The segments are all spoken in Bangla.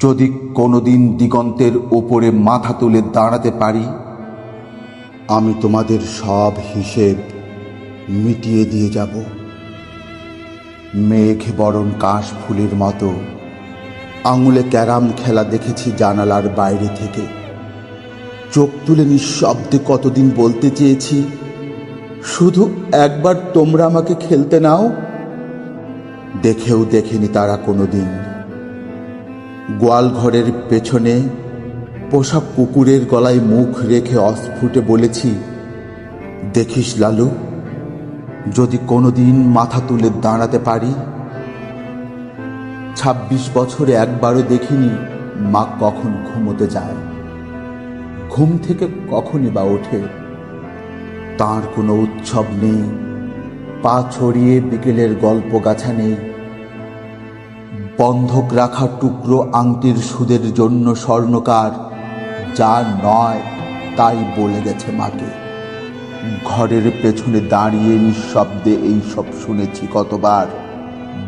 যদি কোনোদিন দিগন্তের ওপরে মাথা তুলে দাঁড়াতে পারি, আমি তোমাদের সব হিসেব মিটিয়ে দিয়ে যাব। মেঘ বরণ কাশ ফুলের মতো, আঙুলে ক্যারাম খেলা দেখেছি জানালার বাইরে থেকে। চোখ তুলে নিঃশব্দে কতদিন বলতে চেয়েছি, শুধু একবার তোমরা আমাকে খেলতে নাও। দেখেও দেখেনি তারা কোনোদিন। ঘরের পেছনে পোষা কুকুরের গলায় মুখ রেখে অস্ফুটে বলেছি, দেখিস লালু, যদি কোনোদিন মাথা তুলে দাঁড়াতে পারি, ছাব্বিশ বছরে একবারও দেখিনি মা কখন ঘুমোতে যায়। ঘুম থেকে কখনই বা ওঠে। তার কোনো উৎসব নেই, পা ছড়িয়ে বিকেলের গল্প গাছা নেই। বন্ধক রাখা টুকরো আংটির সুদের জন্য স্বর্ণকার, যা নয়, তাই বলে গেছে মাকে। ঘরের পেছনে দাঁড়িয়ে নিঃশব্দে এই সব শুনেছি কতবার।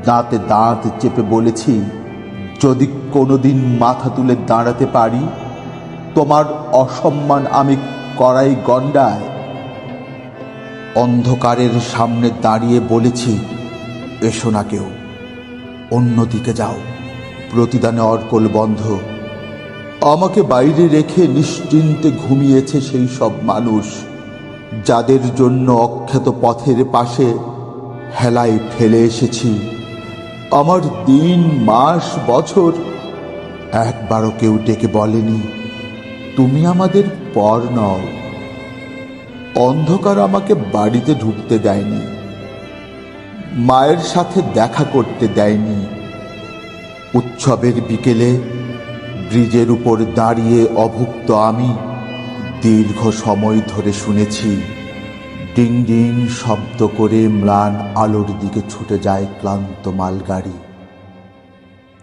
দাঁতে দাঁত চেপে বলেছি, যদি কোনোদিন মাথা তুলে দাঁড়াতে পারি, তোমার অসম্মান আমি করাই গন্ডায় অন্ধকারের সামনে দাঁড়িয়ে বলেছি, এসো না কেউ। অন্যদিকে যাও। প্রতিদানে অর্কল বন্ধ। আমাকে বাইরে রেখে নিশ্চিন্তে ঘুমিয়েছে সেই সব মানুষ, যাদের জন্য অখ্যাত পথের পাশে হেলায় ফেলে এসেছি। আমার দিন, মাস, বছর একবারও কেউ ডেকে বলেনি, তুমি আমাদের পর নও। অন্ধকার আমাকে বাড়িতে ঢুকতে দেয়নি। মায়ের সাথে দেখা করতে দেয়নি। উৎসবের বিকেলে ব্রিজের উপর দাঁড়িয়ে অভুক্ত আমি দীর্ঘ সময় ধরে শুনেছি, ডিং ডিং শব্দ করে ম্লান আলোর দিকে ছুটে যায় ক্লান্ত মালগাড়ি।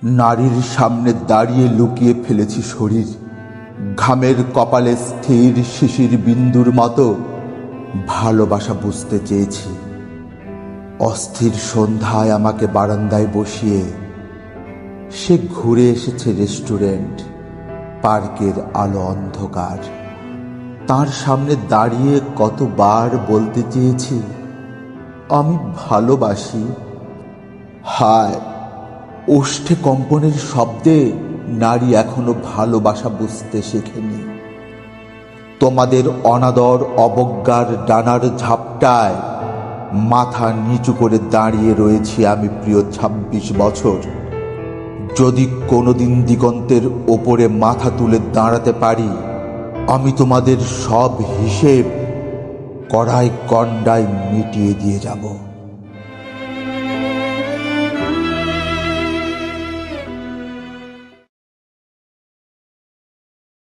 নারীর সামনে দাঁড়িয়ে লুকিয়ে ফেলেছি শরীর। ঘামের কপালে স্থির শিশির বিন্দুর মতো ভালোবাসা বুঝতে চেয়েছি। অস্থির সন্ধ্যায় আমাকে বারান্দায় বসিয়ে সে ঘুরে এসেছে রেস্টুরেন্ট, পার্কের আলো অন্ধকার। তার সামনে দাঁড়িয়ে কতবার বলতে চেয়েছি, আমি ভালোবাসি। হায়, ওষ্ঠে কম্পনের শব্দে নারী এখনও ভালোবাসা বুঝতে শেখেনি। তোমাদের অনাদর অবজ্ঞার ডানার ঝাপটায় মাথা নিচু করে দাঁড়িয়ে রয়েছি আমি প্রিয় ছাব্বিশ বছর। যদি কোনোদিন দিগন্তের ওপরে মাথা তুলে দাঁড়াতে পারি, আমি তোমাদের সব হিসেব কড়াই কণ্ডায় মিটিয়ে দিয়ে যাব।